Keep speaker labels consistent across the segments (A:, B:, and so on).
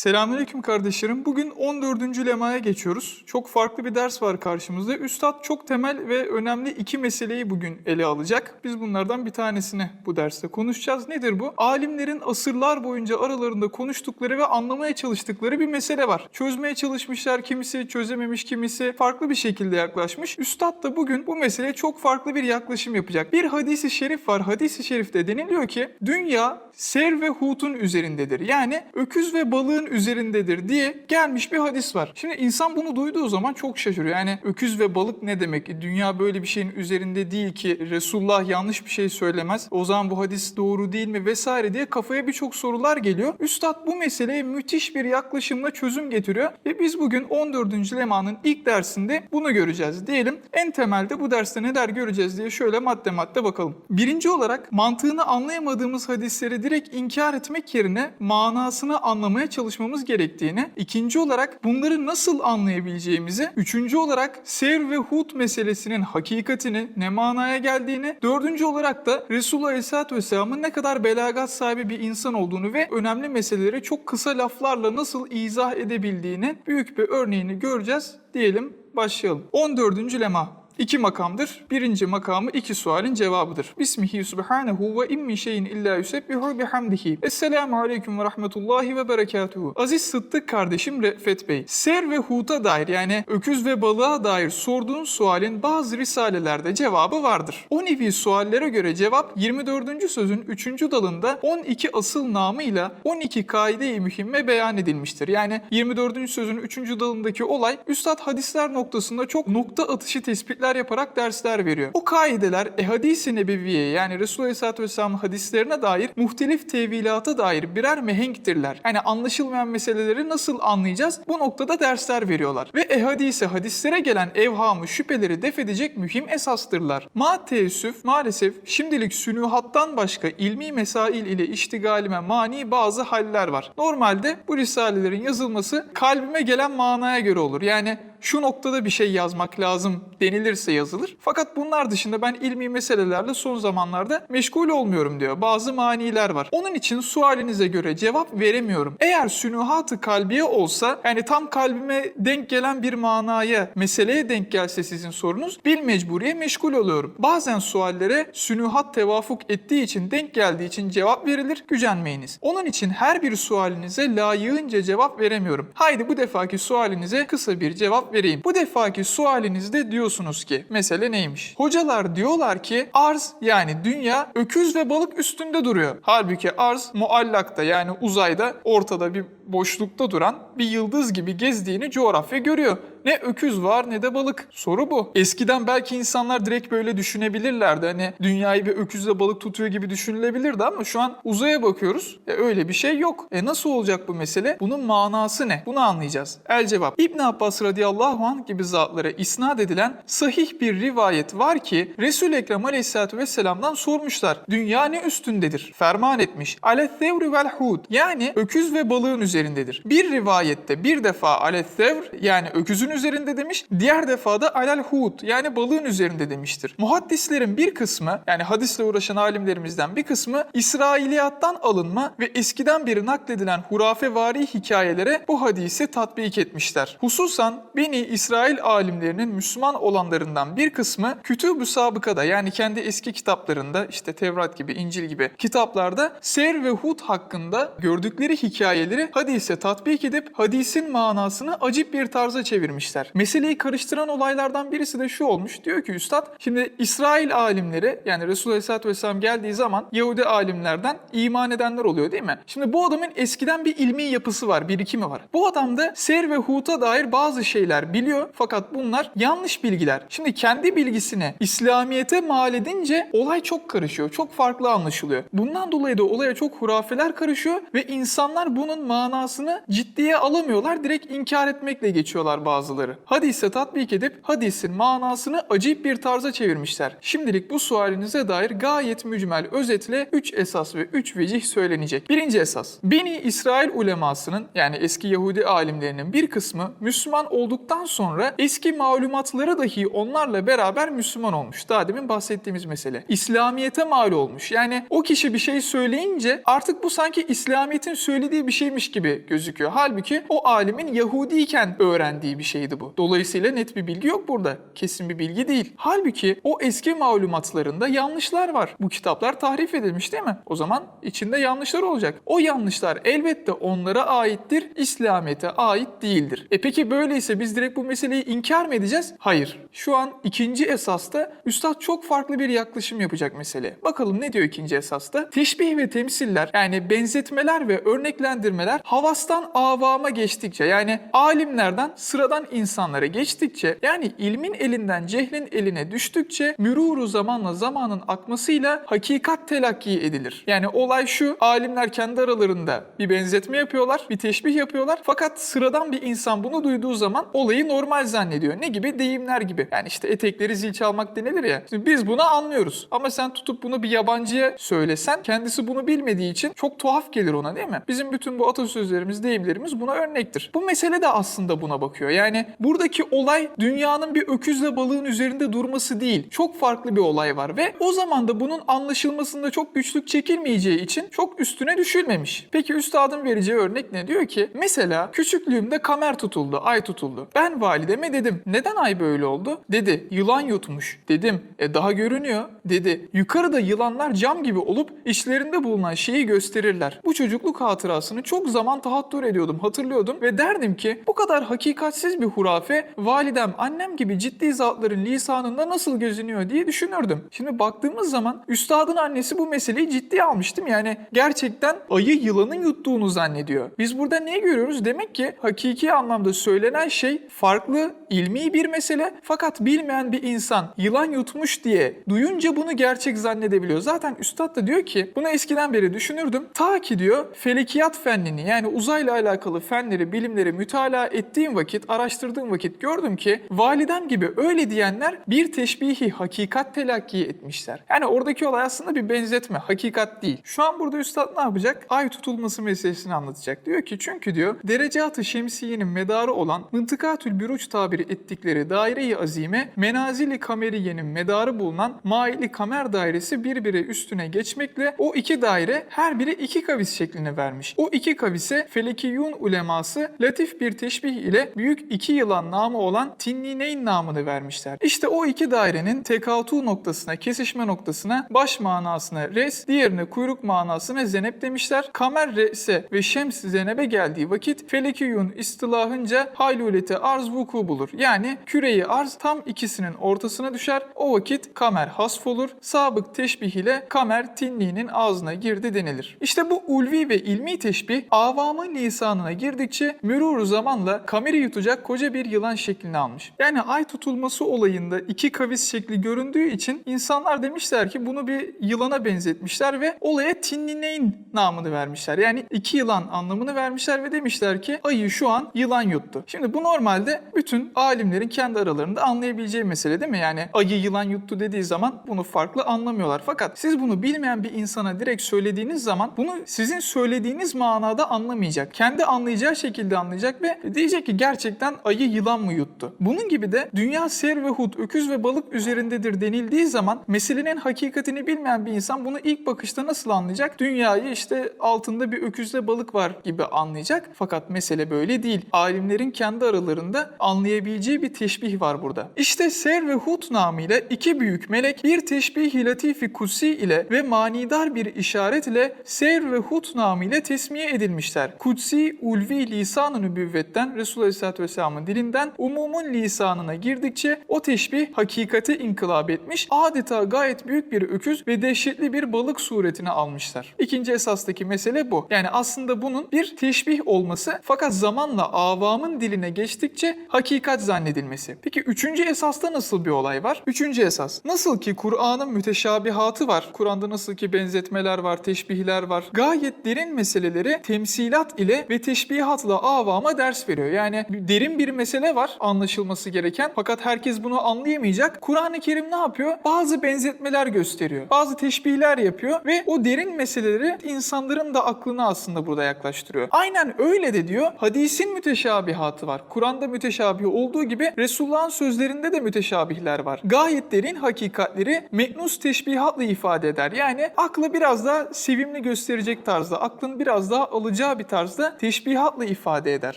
A: Selamünaleyküm kardeşlerim. Bugün 14. lemaya geçiyoruz. Çok farklı bir ders var karşımızda. Üstad çok temel ve önemli iki meseleyi bugün ele alacak. Biz bunlardan bir tanesini bu derste konuşacağız. Nedir bu? Alimlerin asırlar boyunca aralarında konuştukları ve anlamaya çalıştıkları bir mesele var. Çözmeye çalışmışlar, kimisi çözememiş, kimisi farklı bir şekilde yaklaşmış. Üstad da bugün bu meseleye çok farklı bir yaklaşım yapacak. Bir hadisi şerif var. Hadisi şerifte deniliyor ki dünya Ser ve Hut'un üzerindedir. Yani öküz ve balığın üzerindedir diye gelmiş bir hadis var. Şimdi insan bunu duyduğu zaman çok şaşırıyor. Yani öküz ve balık ne demek? Dünya böyle bir şeyin üzerinde değil ki Resulullah yanlış bir şey söylemez. O zaman bu hadis doğru değil mi vesaire diye kafaya birçok sorular geliyor. Üstad bu meseleye müthiş bir yaklaşımla çözüm getiriyor ve biz bugün 14. lemanın ilk dersinde bunu göreceğiz diyelim. En temelde bu derste neler göreceğiz diye şöyle madde madde bakalım. Birinci olarak mantığını anlayamadığımız hadisleri direkt inkar etmek yerine manasını anlamaya çalışmamız gerektiğini, ikinci olarak bunları nasıl anlayabileceğimizi, üçüncü olarak Sev ve Hud meselesinin hakikatini, ne manaya geldiğini, dördüncü olarak da Resulullah Aleyhisselatü Vesselam'ın ne kadar belagat sahibi bir insan olduğunu ve önemli meseleleri çok kısa laflarla nasıl izah edebildiğini büyük bir örneğini göreceğiz diyelim başlayalım. 14. lema İki makamdır. Birinci makamı iki sualin cevabıdır. Bismihi subhanehu ve immi şeyin illa yusebbihu bihamdihi. Esselamu aleyküm ve rahmetullahi ve berekatuhu. Aziz Sıddık kardeşim Refet Bey, Ser ve Hut'a dair yani öküz ve balığa dair sorduğun sualin bazı risalelerde cevabı vardır. O nevi suallere göre cevap 24. sözün 3. dalında 12 asıl namıyla 12 kaide-i mühimme beyan edilmiştir. Yani 24. sözün 3. dalındaki olay Üstad hadisler noktasında çok nokta atışı tespitler yaparak dersler veriyor. O kaideler ehadis-i nebeviye yani Resulullah Aleyhisselatü Vesselam'ın hadislerine dair muhtelif tevilata dair birer mehenktirler. Yani anlaşılmayan meseleleri nasıl anlayacağız? Bu noktada dersler veriyorlar. Ve ehadise hadislere gelen evhamı şüpheleri def edecek mühim esastırlar. Ma teessüf maalesef şimdilik sünühattan başka ilmi mesail ile iştigalime mani bazı haller var. Normalde bu risalelerin yazılması kalbime gelen manaya göre olur. Yani şu noktada bir şey yazmak lazım denilirse yazılır. Fakat bunlar dışında ben ilmi meselelerle son zamanlarda meşgul olmuyorum diyor. Bazı maniler var. Onun için sualinize göre cevap veremiyorum. Eğer sünuhat-ı kalbiye olsa yani tam kalbime denk gelen bir manaya, meseleye denk gelse sizin sorunuz bil mecburiye meşgul oluyorum. Bazen suallere sünuhat tevafuk ettiği için denk geldiği için cevap verilir. Gücenmeyiniz. Onun için her bir sualinize layığınca cevap veremiyorum. Haydi bu defaki sualinize kısa bir cevap vereyim. Bu defaki sualinizde diyorsunuz ki mesele neymiş? Hocalar diyorlar ki arz yani dünya öküz ve balık üstünde duruyor. Halbuki arz muallakta yani uzayda ortada bir boşlukta duran bir yıldız gibi gezdiğini coğrafya görüyor. Ne öküz var ne de balık. Soru bu. Eskiden belki insanlar direkt böyle düşünebilirlerdi. Hani dünyayı bir öküzle balık tutuyor gibi düşünülebilirdi ama şu an uzaya bakıyoruz. E öyle bir şey yok. E nasıl olacak bu mesele? Bunun manası ne? Bunu anlayacağız. El cevap. İbn Abbas radıyallahu anh gibi zatlara isnat edilen sahih bir rivayet var ki Resul-i Ekrem aleyhissalatü vesselam'dan sormuşlar. Dünya ne üstündedir? Ferman etmiş. Ale thevri vel hud. Yani öküz ve balığın üzerindedir. Bir rivayette bir defa ale thevr yani öküzün üzerinde demiş. Diğer defada alel hud yani balığın üzerinde demiştir. Muhaddislerin bir kısmı yani hadisle uğraşan alimlerimizden bir kısmı İsrailiyattan alınma ve eskiden beri nakledilen hurafevari hikayelere bu hadisi tatbik etmişler. Hususan Beni İsrail alimlerinin Müslüman olanlarından bir kısmı Kütüb-ü Sabıka'da yani kendi eski kitaplarında işte Tevrat gibi, İncil gibi kitaplarda Ser ve Hud hakkında gördükleri hikayeleri hadise tatbik edip hadisin manasını acip bir tarza çevirmişler. Meseleyi karıştıran olaylardan birisi de şu olmuş. Diyor ki üstad şimdi İsrail alimleri yani Resulullah Aleyhisselatü Vesselam geldiği zaman Yahudi alimlerden iman edenler oluyor değil mi? Şimdi bu adamın eskiden bir ilmi yapısı var, birikimi var. Bu adam da Ser ve Hud'a dair bazı şeyler biliyor fakat bunlar yanlış bilgiler. Şimdi kendi bilgisini İslamiyet'e mal edince olay çok karışıyor, çok farklı anlaşılıyor. Bundan dolayı da olaya çok hurafeler karışıyor ve insanlar bunun manasını ciddiye alamıyorlar. Direkt inkar etmekle geçiyorlar bazı bazıları. Hadise tatbik edip hadisin manasını acayip bir tarza çevirmişler. Şimdilik bu sualinize dair gayet mücmel özetle 3 esas ve 3 vecih söylenecek. Birinci esas. Beni İsrail ulemasının yani eski Yahudi alimlerinin bir kısmı Müslüman olduktan sonra eski malumatları dahi onlarla beraber Müslüman olmuş. Daha demin bahsettiğimiz mesele. İslamiyete mal olmuş. Yani o kişi bir şey söyleyince artık bu sanki İslamiyet'in söylediği bir şeymiş gibi gözüküyor. Halbuki o alimin Yahudiyken öğrendiği bir şeydi bu. Dolayısıyla net bir bilgi yok burada. Kesin bir bilgi değil. Halbuki o eski malumatlarında yanlışlar var. Bu kitaplar tahrif edilmiş değil mi? O zaman içinde yanlışlar olacak. O yanlışlar elbette onlara aittir, İslamiyet'e ait değildir. E peki böyleyse biz direkt bu meseleyi inkar mı edeceğiz? Hayır. Şu an ikinci esasta Üstad çok farklı bir yaklaşım yapacak meseleye. Bakalım ne diyor ikinci esasta? Teşbih ve temsiller yani benzetmeler ve örneklendirmeler havastan avama geçtikçe yani alimlerden sıradan insanlara geçtikçe yani ilmin elinden cehlin eline düştükçe müruru zamanla zamanın akmasıyla hakikat telakki edilir. Yani olay şu alimler kendi aralarında bir benzetme yapıyorlar, bir teşbih yapıyorlar fakat sıradan bir insan bunu duyduğu zaman olayı normal zannediyor. Ne gibi? Deyimler gibi. Yani işte etekleri zil çalmak denilir ya. Şimdi biz bunu anlıyoruz. Ama sen tutup bunu bir yabancıya söylesen kendisi bunu bilmediği için çok tuhaf gelir ona değil mi? Bizim bütün bu atasözlerimiz, deyimlerimiz buna örnektir. Bu mesele de aslında buna bakıyor. Yani buradaki olay dünyanın bir öküzle balığın üzerinde durması değil. Çok farklı bir olay var ve o zaman da bunun anlaşılmasında çok güçlük çekilmeyeceği için çok üstüne düşülmemiş. Peki üstadın vereceği örnek ne? Diyor ki mesela küçüklüğümde kamer tutuldu, ay tutuldu. Ben valideme dedim neden ay böyle oldu? Dedi yılan yutmuş. Dedim e daha görünüyor. Dedi yukarıda yılanlar cam gibi olup içlerinde bulunan şeyi gösterirler. Bu çocukluk hatırasını çok zaman tahattür ediyordum, hatırlıyordum ve derdim ki bu kadar hakikatsiz bir hurafe validem, annem gibi ciddi zatların lisanında nasıl gözünüyor diye düşünürdüm. Şimdi baktığımız zaman üstadın annesi bu meseleyi ciddiye almış değil mi? Yani gerçekten ayı yılanın yuttuğunu zannediyor. Biz burada ne görüyoruz? Demek ki hakiki anlamda söylenen şey farklı, ilmi bir mesele fakat bilmeyen bir insan yılan yutmuş diye duyunca bunu gerçek zannedebiliyor. Zaten üstad da diyor ki bunu eskiden beri düşünürdüm. Ta ki diyor felekiyat fennini yani uzayla alakalı fenleri, bilimleri mütalaa ettiğim vakit, araştırdığım vakit gördüm ki validem gibi öyle diyenler bir teşbihi hakikat telakki etmişler. Yani oradaki olay aslında bir benzetme, hakikat değil. Şu an burada üstad ne yapacak? Ay tutulması meselesini anlatacak. Diyor ki çünkü diyor derecatı şemsiyenin medarı olan mıntıkatül büruç tabiri ettikleri daire-i azime menazili kameriyenin medarı bulunan maili kamer dairesi birbiri üstüne geçmekle o iki daire her biri iki kavis şeklini vermiş. O iki kavise felekiyun uleması latif bir teşbih ile büyük iki yılan namı olan Tinnineyn namını vermişler. İşte o iki dairenin tekatu noktasına, kesişme noktasına baş manasına res, diğerine kuyruk manasına zenep demişler. Kamer rese ve şems zenebe geldiği vakit felekiyun istilahınca haylulete arz vuku bulur. Yani küreyi arz tam ikisinin ortasına düşer. O vakit kamer hasf olur. Sabık teşbih ile kamer tinliğinin ağzına girdi denilir. İşte bu ulvi ve ilmi teşbih avamın lisanına girdikçe mürur zamanla kameri yutacak koca bir yılan şeklini almış. Yani ay tutulması olayında iki kavis şekli göründüğü için insanlar demişler ki bunu bir yılana benzetmişler ve olaya tinnineyn namını vermişler. Yani iki yılan anlamını vermişler ve demişler ki ayı şu an yılan yuttu. Şimdi bu normalde bütün alimlerin kendi aralarında anlayabileceği mesele değil mi? Yani ayı yılan yuttu dediği zaman bunu farklı anlamıyorlar. Fakat siz bunu bilmeyen bir insana direkt söylediğiniz zaman bunu sizin söylediğiniz manada anlamayacak. Kendi anlayacağı şekilde anlayacak ve diyecek ki gerçekten ayı yılan mı yuttu? Bunun gibi de dünya ser ve hut, öküz ve balık üzerindedir denildiği zaman meselenin hakikatini bilmeyen bir insan bunu ilk bakışta nasıl anlayacak? Dünyayı işte altında bir öküzle balık var gibi anlayacak. Fakat mesele böyle değil. Alimlerin kendi aralarında anlayabileceği bir teşbih var burada. İşte ser ve hut namıyla iki büyük melek bir teşbih latifi kutsi ile ve manidar bir işaret ile ser ve hut namıyla tesmiye edilmişler. Kutsi ulvi lisan-ı nübüvvetten Resulullah Aleyhisselatü Vesselam'ın dilinden umumun lisanına girdikçe o teşbih hakikate inkılap etmiş. Adeta gayet büyük bir öküz ve dehşetli bir balık suretini almışlar. İkinci esastaki mesele bu. Yani aslında bunun bir teşbih olması fakat zamanla avamın diline geçtikçe hakikat zannedilmesi. Peki üçüncü esasta nasıl bir olay var? Üçüncü esas. Nasıl ki Kur'an'ın müteşabihatı var. Kur'an'da nasıl ki benzetmeler var, teşbihler var. Gayet derin meseleleri temsilat ile ve teşbihatla avama ders veriyor. Yani derin bir mesele var anlaşılması gereken. Fakat herkes bunu anlayamayacak. Kur'an-ı Kerim ne yapıyor? Bazı benzetmeler gösteriyor. Bazı teşbihler yapıyor ve o derin meseleleri insanların da aklına aslında burada yaklaştırıyor. Aynen öyle de diyor. Hadisin müteşabihatı var. Kur'an'da müteşabih olduğu gibi Resulullah'ın sözlerinde de müteşabihler var. Gayet derin hakikatleri meknus teşbihatla ifade eder. Yani aklı biraz daha sevimli gösterecek tarzda, aklın biraz daha alacağı bir tarzda teşbihatla ifade eder.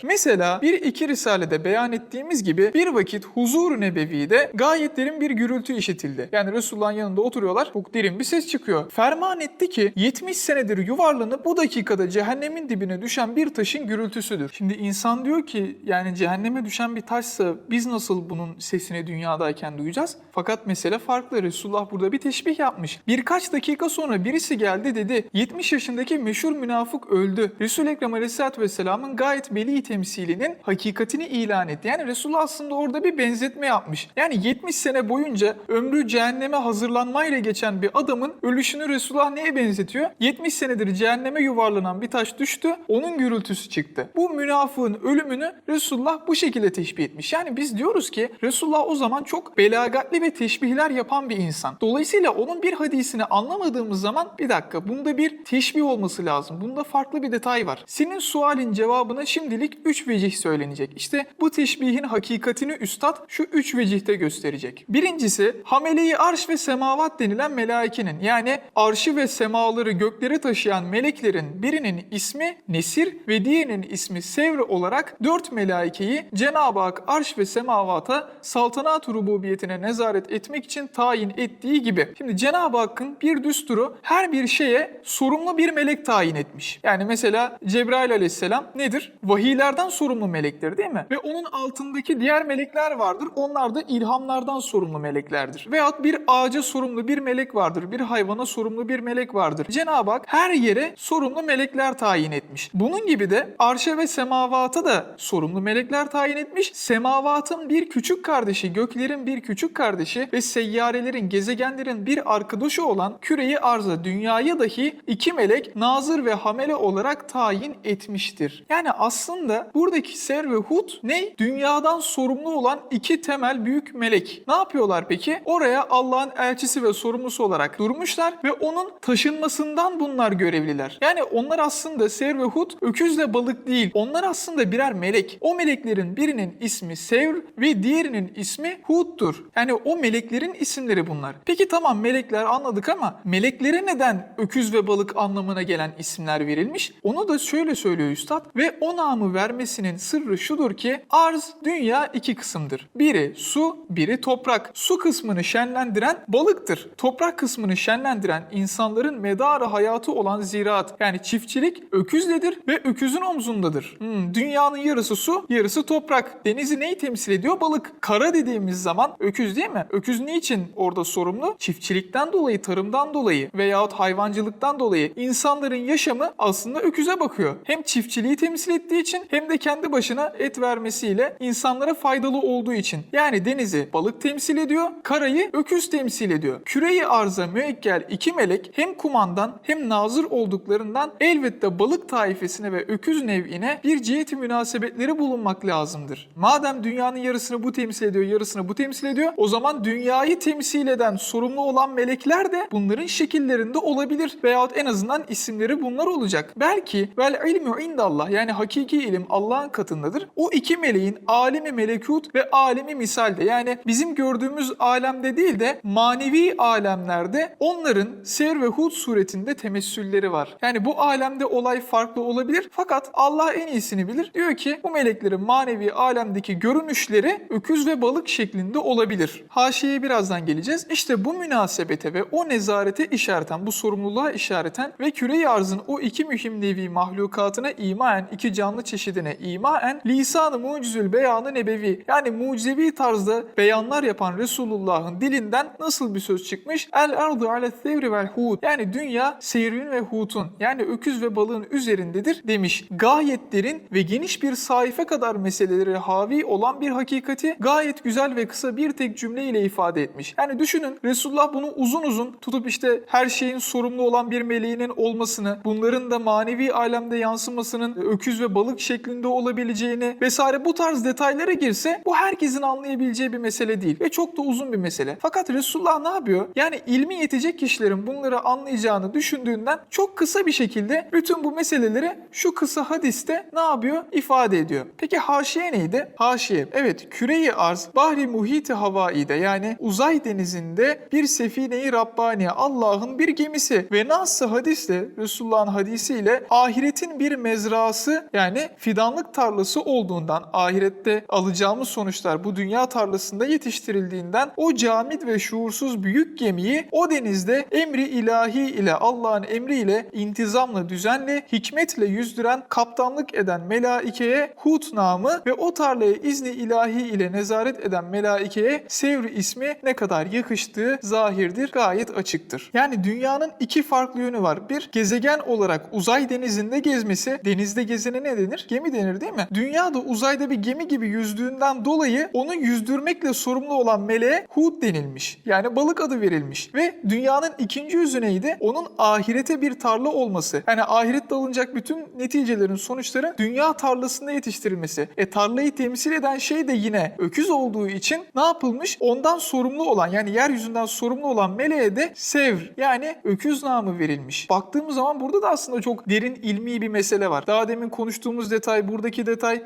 A: Mesela bir iki risalede beyan ettiğimiz gibi bir vakit huzur-u nebevide gayet derin bir gürültü işitildi. Yani Resulullah'ın yanında oturuyorlar. Çok derin bir ses çıkıyor. Ferman etti ki 70 senedir yuvarlanıp bu dakikada cehennemin dibine düşen bir taşın gürültüsüdür. Şimdi insan diyor ki yani cehenneme düşen bir taşsa biz nasıl bunun sesini dünyadayken duyacağız? Fakat mesele farklı. Resulullah burada bir teşbih yapmış. Birkaç dakika sonra birisi geldi dedi 70 yaşındaki meşhur münafık öldü. Resul-i Ekrem Aleyhisselatü Vesselam'ın gayet beli temsilinin hakikatini ilan etti. Yani Resulullah aslında orada bir benzetme yapmış. Yani 70 sene boyunca ömrü cehenneme hazırlanmayla geçen bir adamın ölüşünü Resulullah neye benzetiyor? 70 senedir cehenneme yuvarlanan bir taş düştü, onun gürültüsü çıktı. Bu münafığın ölümünü Resulullah bu şekilde teşbih etmiş. Yani biz diyoruz ki Resulullah o zaman çok belagatli ve teşbihler yapan bir insan. Dolayısıyla onun bir hadisini anlamadığımız zaman bir dakika bunda bir teşbih olması lazım. Bunda farklı bir detay var. Senin sualin cevabına şimdilik 3 vecih söylenecek. İşte bu teşbihin hakikatini üstad şu 3 vecihte gösterecek. Birincisi hameleyi arş ve semavat denilen melaikenin yani arşı ve semaları gökleri taşıyan meleklerin birinin ismi Nesir ve diğerinin ismi Sevr olarak dört melaikeyi Cenab-ı Hak arş ve semavata saltanat rububiyetine nezaret etmek için tayin ettiği gibi. Şimdi Cenab-ı Hakk'ın bir düsturu her bir şeye sorumlu bir melek tayin etmiş. Yani mesela Cebrail aleyhisselam nedir? Vahiylerden sorumlu melektir değil mi? Ve onun altındaki diğer melekler vardır. Onlar da ilhamlardan sorumlu meleklerdir. Veyahut bir ağaca sorumlu bir melek vardır. Bir hayvana sorumlu bir melek vardır. Cenab-ı Hak her yere sorumlu melekler tayin etmiş. Bunun gibi de arşa ve semavata da sorumlu melekler tayin etmiş. Semavatın bir küçük kardeşi, göklerin bir küçük kardeşi ve seyyarelerin, gezegenlerin bir arkadaşı olan küreyi arza, dünyaya dahi iki melek nazır ve hamele olarak tayin etmiştir. Yani aslında buradaki Ser ve Hud ne? Dünyadan sorumlu olan iki temel büyük melek. Ne yapıyorlar peki? Oraya Allah'ın elçisi ve sorumlusu olarak durmuşlar ve onun taşınmasından bunlar görevliler. Yani onlar aslında Ser ve Hud öküzle balık değil. Onlar aslında birer melek. O meleklerin birinin ismi Sevr ve diğerinin ismi Hud'dur. Yani o meleklerin isimleri bunlar. Peki tamam melekler anladık ama meleklere neden öküz ve balık anlamına gelen isimler verilmiş? Onu da şöyle söylüyor üstad ve o namı vermesinin sırrı şudur ki arz dünya iki kısımdır. Biri su, biri toprak. Su kısmını şenlendiren balıktır. Toprak kısmını şenlendiren insanların medarı hayatı olan ziraat yani çiftçilik öküzledir ve öküzün omzundadır. Hmm, dünyanın yarısı su, yarısı toprak. Denizi neyi temsil ediyor? Balık. Kara dediğimiz zaman öküz değil mi? Öküz niçin orada sorumlu? Çiftçilikten dolayı, tarımdan dolayı veyahut hayvancılıktan dolayı insanların yaşamı aslında öküze bakıyor. Hem çiftçiliği temsil ettiği için hem de kendi başına et vermesiyle insanlara faydalı olduğu için. Yani denizi balık temsil ediyor, karayı öküz temsil ediyor. Küreyi arza müekkel iki melek hem kumandan hem nazır olduklarından elbette balık taifesine ve öküz nev'ine bir ciheti münasebetleri bulunmak lazımdır. Madem dünyanın yarısını bu temsil ediyor, yarısını bu temsil ediyor, o zaman dünyayı temsil eden, sorumlu olan melekler de bunların şekillerinde olabilir. Veyahut en azından isimleri bunlar olacak. Belki vel ilmu indallah yani hakiki ilim Allah'ın katındadır. O iki meleğin alemi melekut ve alemi misalde yani bizim gördüğümüz alemde değil de manevi alemlerde onların Ser ve Hud suretinde temessülleri var. Yani bu alemde olay farklı olabilir fakat Allah en iyisini bilir. Diyor ki bu meleklerin manevi alemdeki görünüşleri öküz ve balık şeklinde olabilir. Haşiye birazdan geleceğiz. İşte bu münasebete ve o nezarete işareten, bu sorumluluğa işareten ve küre-i arzın o iki mühim nevi mahlukatına imaen, iki canlı çeşidine imaen lisan-ı mucizül beyanı nebevi yani mucizevi tarzda beyanlar yapan Resulullah'ın dilinden nasıl bir söz çıkmış? El ardu ale sevri vel hud yani dünya seyrin ve hutun yani öküz ve balığın üzerindedir demiş. Gayet derin ve geniş bir sayfa kadar meseleleri havi olan bir hakikati gayet güzel ve kısa bir tek cümleyle ifade etmiş. Yani düşünün Resulullah bunu uzun uzun tutup işte her şeyin sorumlu olan bir meleğinin olmasını, bunların da manevi alemde yansımasının öküz ve balık şeklinde olabileceğini vesaire vesaire bu tarz detaylara girse bu herkesin anlayabileceği bir mesele değil ve çok da uzun bir mesele. Fakat Resulullah ne yapıyor? Yani ilmi yetecek kişilerin bunları anlayacağını düşündüğünden çok kısa bir şekilde bütün bu meseleleri şu kısa hadiste ne yapıyor? İfade ediyor. Peki haşiye neydi? Haşiye. Evet küreyi arz bahri muhiti havaide yani uzay denizinde bir sefine-i Rabbaniye Allah'ın bir gemisi ve nasıl hadisle Resulullah'ın hadisiyle ahiretin bir mezrası yani fidanlık tarlası olduğundan ahirette alacağımız sonuçlar bu dünya tarlasında yetiştirildiğinden o camit ve şuursuz büyük gemiyi o denizde emri ilahi ile Allah'ın emriyle intizamla düzenle hikmetle yüzdüren kaptanlık eden melaikeye Hud namı ve o tarlaya izni ilahi ile nezaret eden melaikeye Sevr ismi ne kadar yakıştığı zahirdir, gayet açıktır. Yani dünyanın iki farklı yönü var. Bir, gezegen olarak uzay denizinde gezmesi, denizde gezene ne denir? Gemi denir değil mi? Dünya da uzayda bir gemi gibi yüzdüğünden dolayı onu yüzdürmekle sorumlu olan meleğe Hud denilmiş. Yani balık adı verilmiş. Ve dünyanın ikinci yüzü neydi? Onun ahirete bir tarla olması. Yani ahirette alınacak bütün neticelerin, sonuçların dünya tarlasında yetiştirilmesi. E tarlayı temsil eden şey de yine öküz olduğu için ne yapılmış? Ondan sorumlu olan yani yeryüzünden sorumlu olan meleğe de Sevr yani öküz namı verilmiş. Baktığımız zaman burada da aslında çok derin ilmi bir mesele var. Daha demin konuştuğumuz detay, buradaki detay.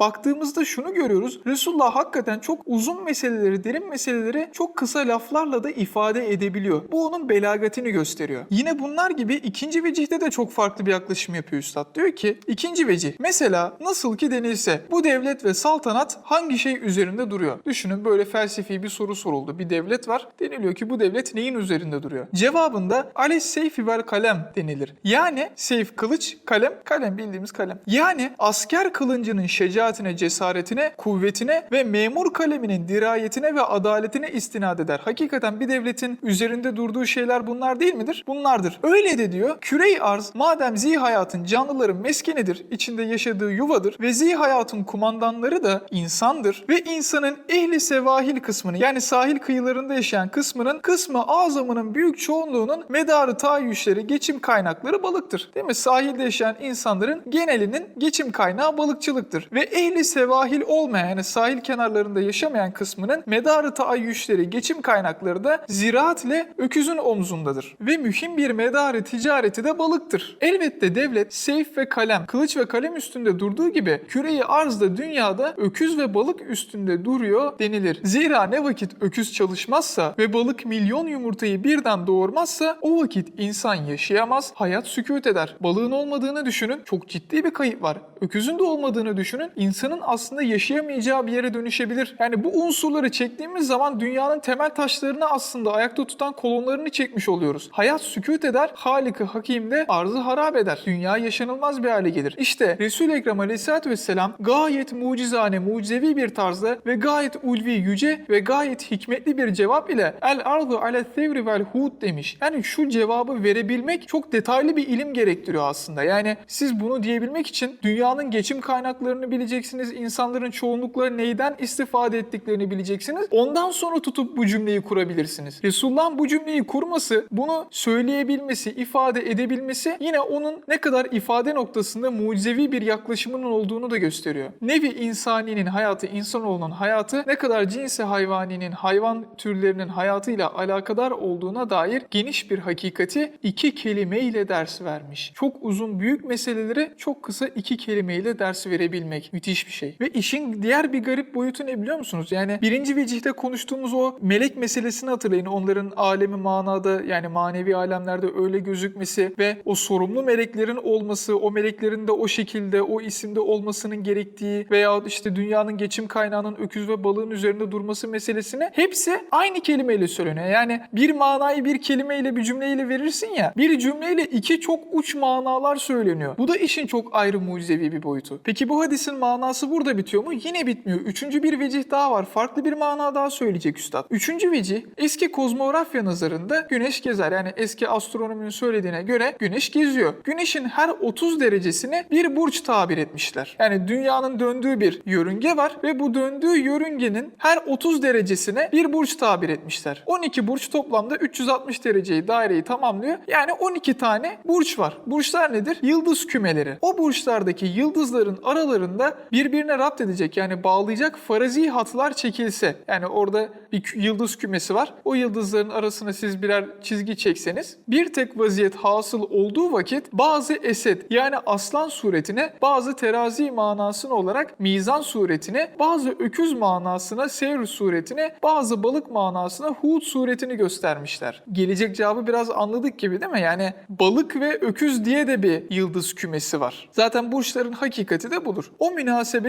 A: Baktığımızda şunu görüyoruz. Resulullah hakikaten çok uzun meseleleri, derin meseleleri çok kısa laflarla da ifade edebiliyor. Bu onun belagatini gösteriyor. Yine bunlar gibi ikinci vecihte de çok farklı bir yaklaşım yapıyor üstad. Diyor ki ikinci vecih. Mesela nasıl ki denilse bu devlet ve saltanat hangi şey üzerinde duruyor? Düşünün böyle felsefi bir soru soruldu. Bir devlet var. Deniliyor ki bu devlet neyin üzerinde duruyor? Cevabında ales seyfi vel kalem denilir. Yani seyf kılıç, kalem, kalem bildiğimiz kalem. Yani asker kılıncının şecaatine, cesaretine, kuvvetine ve memur kaleminin dirayetine ve adaletine istinad eder. Hakikaten bir devletin üzerinde durduğu şeyler bunlar değil midir? Bunlardır. Öyle de diyor. Kürey arz madem zi hayatın canlıların meskenidir, içinde yaşadığı yuvadır ve zi hayatın kumandanları da insandır ve insanın ehli sevahil kısmını yani sahil kıyılarında yaşayan kısmının kısmı azamının büyük çoğunluğunun medarı tayyüşleri, geçim kaynakları balıktır. Değil mi? Sahilde yaşayan insanların genelinin geçim kaynağı balıkçılıktır. Ve ehli sevahil olmayan yani sahil kenarlarında yaşamayan kısmının medarı taayyüşleri, geçim kaynakları da ziraat ile öküzün omzundadır. Ve mühim bir medarı ticareti de balıktır. Elbette devlet seyf ve kalem, kılıç ve kalem üstünde durduğu gibi küreyi arzda dünyada öküz ve balık üstünde duruyor denilir. Zira ne vakit öküz çalışmazsa ve balık milyon yumurtayı birden doğurmazsa o vakit insan yaşayamaz, hayat sükut eder. Balığın olmadığını düşünün, çok ciddi bir kayıp var. Öküzün de olmadığını düşünün, insanın aslında yaşayamayacağı bir yere dönüşebilir. Yani bu unsurları çektiğimiz zaman dünyanın temel taşlarını aslında ayakta tutan kolonlarını çekmiş oluyoruz. Hayat sükut eder, Halik-i Hakim de arzı harap eder. Dünya yaşanılmaz bir hale gelir. İşte Resul-i Ekrem Aleyhisselatü Vesselam gayet mucizane, mucizevi bir tarzda ve gayet ulvi, yüce ve gayet hikmetli bir cevap ile el ardu ale sevri vel hud demiş. Yani şu cevabı verebilmek çok detaylı bir ilim gerektiriyor aslında. Yani siz bunu diyebilmek için dünyanın geçim kaynaklarını bileceksiniz, insanların çoğunlukla neyden istifade ettiklerini bileceksiniz. Ondan sonra tutup bu cümleyi kurabilirsiniz. Resulullah'ın bu cümleyi kurması, bunu söyleyebilmesi, ifade edebilmesi yine onun ne kadar ifade noktasında mucizevi bir yaklaşımının olduğunu da gösteriyor. Nevi insaninin hayatı, insanoğlunun hayatı ne kadar cinsi hayvaninin, hayvan türlerinin hayatıyla alakadar olduğuna dair geniş bir hakikati iki kelimeyle ders vermiş. Çok uzun büyük meseleleri çok kısa iki kelimeyle ders verebilmek. Müthiş bir şey. Ve işin diğer bir garip boyutu ne biliyor musunuz? Yani birinci vecihte konuştuğumuz o melek meselesini hatırlayın. Onların alemi manada yani manevi alemlerde öyle gözükmesi ve o sorumlu meleklerin olması, o meleklerin de o şekilde, o isimde olmasının gerektiği veya işte dünyanın geçim kaynağının öküz ve balığın üzerinde durması meselesini hepsi aynı kelimeyle söyleniyor. Yani bir manayı bir kelimeyle bir cümleyle verirsin ya bir cümleyle iki çok uç manalar söyleniyor. Bu da işin çok ayrı mucizevi bir boyutu. Peki bu hadisin manası burada bitiyor mu? Yine bitmiyor. Üçüncü bir vecih daha var. Farklı bir mana daha söyleyecek üstad. Üçüncü vecih eski kozmografya nazarında güneş gezer. Yani eski astronominin söylediğine göre güneş geziyor. Güneşin her 30 derecesini bir burç tabir etmişler. Yani dünyanın döndüğü bir yörünge var ve bu döndüğü yörüngenin her 30 derecesine bir burç tabir etmişler. 12 burç toplamda 360 dereceyi daireyi tamamlıyor. Yani 12 tane burç var. Burçlar nedir? Yıldız kümeleri. O burçlardaki yıldızların aralarında birbirine birbirine rapt edecek yani bağlayacak farazi hatlar çekilse yani orada bir yıldız kümesi var. O yıldızların arasına siz birer çizgi çekseniz bir tek vaziyet hasıl olduğu vakit bazı esed yani aslan suretine bazı terazi manasını olarak mizan suretine bazı öküz manasına sevr suretine bazı balık manasına hud suretini göstermişler. Gelecek cevabı biraz anladık gibi değil mi? Yani balık ve öküz diye de bir yıldız kümesi var. Zaten burçların hakikati de budur. O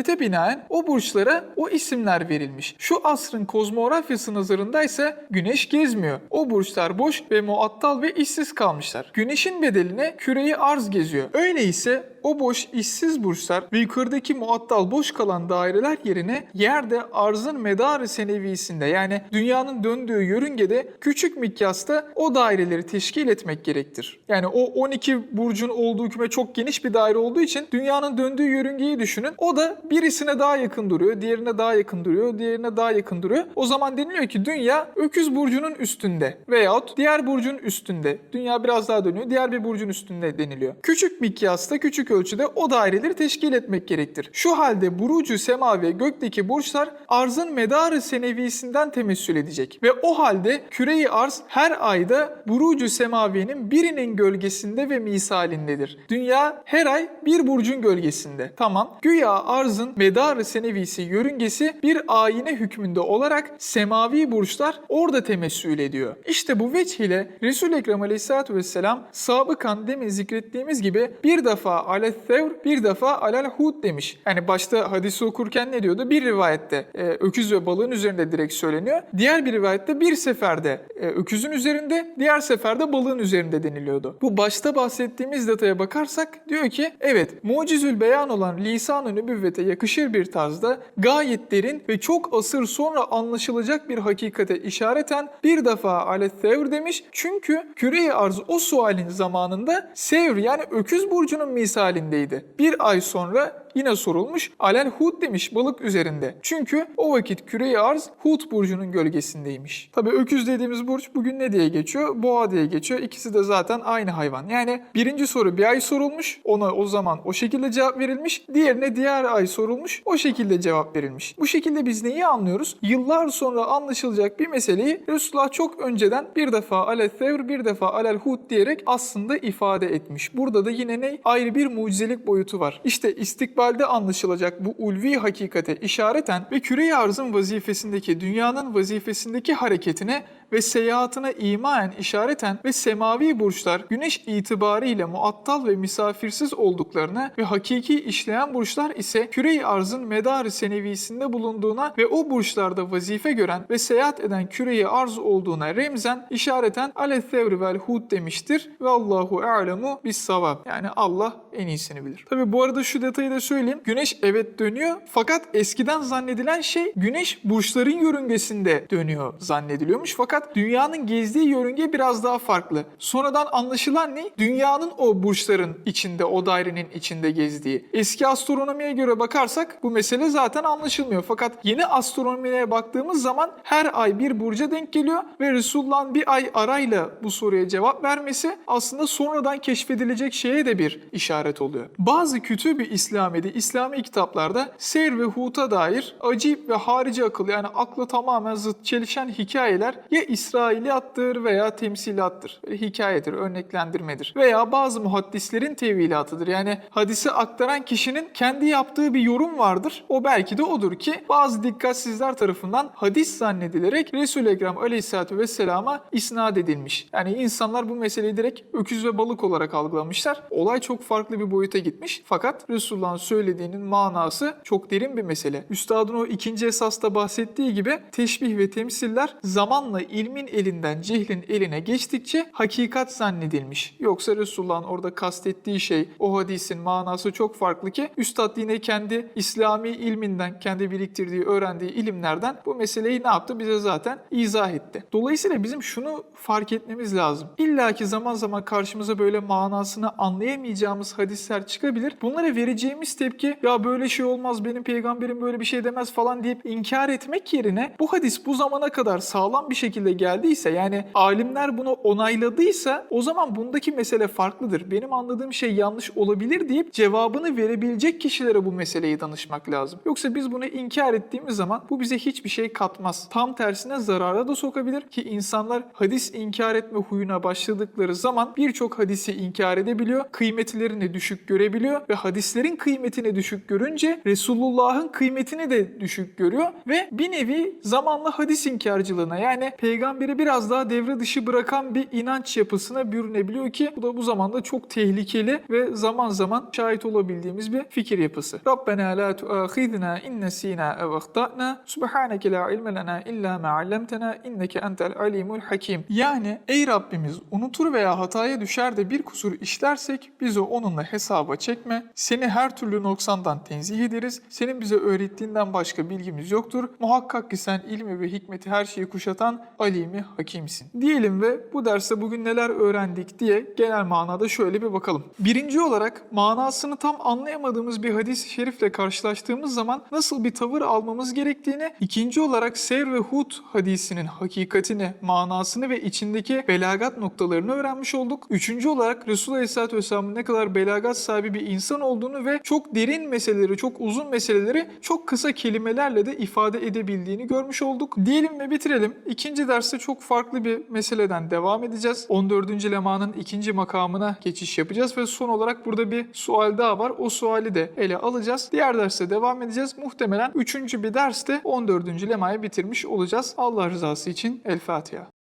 A: münasebete binaen o burçlara o isimler verilmiş. Şu asrın kozmografyası nazarındaysa güneş gezmiyor. O burçlar boş ve muattal ve işsiz kalmışlar. Güneşin bedeline küreyi arz geziyor. Öyleyse o boş işsiz burçlar ve yukarıdaki muattal boş kalan daireler yerine yerde arzın medarı senevisinde yani dünyanın döndüğü yörüngede küçük mikyasta o daireleri teşkil etmek gerektir. Yani o 12 burcun olduğu küme çok geniş bir daire olduğu için dünyanın döndüğü yörüngeyi düşünün. O da birisine daha yakın duruyor, diğerine daha yakın duruyor, diğerine daha yakın duruyor. O zaman deniliyor ki dünya öküz burcunun üstünde veyahut diğer burcun üstünde. Dünya biraz daha dönüyor, diğer bir burcun üstünde deniliyor. Küçük mikyasta, küçük ölçüde o daireleri teşkil etmek gerektir. Şu halde burucu sema ve gökteki burçlar arzın medarı senevisinden temessül edecek. Ve o halde küreyi arz her ayda burucu semaviyenin birinin gölgesinde ve misalindedir. Dünya her ay bir burcun gölgesinde. Tamam. Güya arzın medarı senevisi yörüngesi bir ayine hükmünde olarak semavi burçlar orada temessül ediyor. İşte bu veç ile Resul-i Ekrem Aleyhisselatü Vesselam sabıkan demin zikrettiğimiz gibi bir defa alel thevr bir defa alel hud demiş. Yani başta hadisi okurken ne diyordu? Bir rivayette e, öküz ve balığın üzerinde direkt söyleniyor. Diğer bir rivayette bir seferde e, öküzün üzerinde, diğer seferde balığın üzerinde deniliyordu. Bu başta bahsettiğimiz detaya bakarsak diyor ki evet mucizül beyan olan lisan-ı nübüvvete yakışır bir tarzda gayet derin ve çok asır sonra anlaşılacak bir hakikate işareten bir defa alet thevr demiş. Çünkü küre-i arz o sualin zamanında sevr yani öküz burcunun misalindeydi. Bir ay sonra yine sorulmuş. Alel Hud demiş balık üzerinde. Çünkü o vakit küre arz Hud burcunun gölgesindeymiş. Tabii öküz dediğimiz burç bugün ne diye geçiyor? Boğa diye geçiyor. İkisi de zaten aynı hayvan. Yani birinci soru bir ay sorulmuş. Ona o zaman o şekilde cevap verilmiş. Diğerine diğer ay sorulmuş. O şekilde cevap verilmiş. Bu şekilde biz neyi anlıyoruz? Yıllar sonra anlaşılacak bir meseleyi Resulullah çok önceden bir defa alel thevr bir defa alel hud diyerek aslında ifade etmiş. Burada da yine ne? Ayrı bir mucizelik boyutu var. İşte istikbalde anlaşılacak bu ulvi hakikate işareten ve küre arzın vazifesindeki dünyanın vazifesindeki hareketine ve seyahatine imaen işareten ve semavi burçlar güneş itibariyle muattal ve misafirsiz olduklarına ve hakiki işleyen burçlar ise küre-i arzın medarı senevisinde bulunduğuna ve o burçlarda vazife gören ve seyahat eden küre-i arz olduğuna remzen işareten ale thevri vel hud demiştir ve Allahu a'lemu bis savab. Yani Allah en iyisini bilir. Tabi bu arada şu detayı da söyleyeyim. Güneş evet dönüyor fakat eskiden zannedilen şey güneş burçların yörüngesinde dönüyor zannediliyormuş. Fakat dünyanın gezdiği yörünge biraz daha farklı. Sonradan anlaşılan ne? Dünyanın o burçların içinde, o dairenin içinde gezdiği. Eski astronomiye göre bakarsak bu mesele zaten anlaşılmıyor. Fakat yeni astronomiye baktığımız zaman her ay bir burca denk geliyor ve Resulullah'ın bir ay arayla bu soruya cevap vermesi aslında sonradan keşfedilecek şeye de bir işaret oluyor. Bazı kütüb-i İslami'de, İslami kitaplarda seyr ve huta dair acip ve harici akıl yani akla tamamen zıt çelişen hikayeler ya İsrailiyattır veya temsilattır. Böyle hikayedir, örneklendirmedir. Veya bazı muhaddislerin tevilatıdır. Yani hadisi aktaran kişinin kendi yaptığı bir yorum vardır. O belki de odur ki bazı dikkatsizler tarafından hadis zannedilerek Resul-i Ekrem aleyhissalatü vesselama isnat edilmiş. Yani insanlar bu meseleyi direkt öküz ve balık olarak algılamışlar. Olay çok farklı bir boyuta gitmiş. Fakat Resulullah'ın söylediğinin manası çok derin bir mesele. Üstadın o ikinci esasta bahsettiği gibi teşbih ve temsiller zamanla ilmin elinden cehlin eline geçtikçe hakikat zannedilmiş. Yoksa Resulullah'ın orada kastettiği şey o hadisin manası çok farklı ki Üstad yine kendi İslami ilminden, kendi biriktirdiği, öğrendiği ilimlerden bu meseleyi ne yaptı? Bize zaten izah etti. Dolayısıyla bizim şunu fark etmemiz lazım. İlla ki zaman zaman karşımıza böyle manasını anlayamayacağımız hadisler çıkabilir. Bunlara vereceğimiz tepki ya böyle şey olmaz, benim peygamberim böyle bir şey demez falan deyip inkar etmek yerine bu hadis bu zamana kadar sağlam bir şekilde şekilde geldiyse yani alimler bunu onayladıysa o zaman bundaki mesele farklıdır. Benim anladığım şey yanlış olabilir deyip cevabını verebilecek kişilere bu meseleyi danışmak lazım. Yoksa biz bunu inkar ettiğimiz zaman bu bize hiçbir şey katmaz. Tam tersine zarara da sokabilir ki insanlar hadis inkar etme huyuna başladıkları zaman birçok hadisi inkar edebiliyor, kıymetlerini düşük görebiliyor ve hadislerin kıymetini düşük görünce Resulullah'ın kıymetini de düşük görüyor ve bir nevi zamanla hadis inkarcılığına yani peygamberi biraz daha devre dışı bırakan bir inanç yapısına bürünebiliyor ki bu da bu zamanda çok tehlikeli ve zaman zaman şahit olabildiğimiz bir fikir yapısı. Rabbena la tuâkhidna in nesînâ ev ahtâ'nâ subhaneke la ilme lena illa ma allamtena inneke entel alimul hakim. Yani ey Rabbimiz unutur veya hataya düşer de bir kusur işlersek bizi onunla hesaba çekme. Seni her türlü noksandan tenzih ederiz. Senin bize öğrettiğinden başka bilgimiz yoktur. Muhakkak ki sen ilmi ve hikmeti her şeyi kuşatan alimi hakimsin. Diyelim ve bu derste bugün neler öğrendik diye genel manada şöyle bir bakalım. Birinci olarak manasını tam anlayamadığımız bir hadis-i şerifle karşılaştığımız zaman nasıl bir tavır almamız gerektiğini, ikinci olarak Ser ve Hud hadisinin hakikatini, manasını ve içindeki belagat noktalarını öğrenmiş olduk. Üçüncü olarak Resulullah Aleyhisselatü Vesselam'ın ne kadar belagat sahibi bir insan olduğunu ve çok derin meseleleri, çok uzun meseleleri çok kısa kelimelerle de ifade edebildiğini görmüş olduk. Diyelim ve bitirelim. İkinci derste çok farklı bir meseleden devam edeceğiz. 14. lemanın ikinci makamına geçiş yapacağız ve son olarak burada bir sual daha var. O suali de ele alacağız. Diğer derste devam edeceğiz. Muhtemelen üçüncü bir derste 14. lemayı bitirmiş olacağız. Allah rızası için El Fatiha.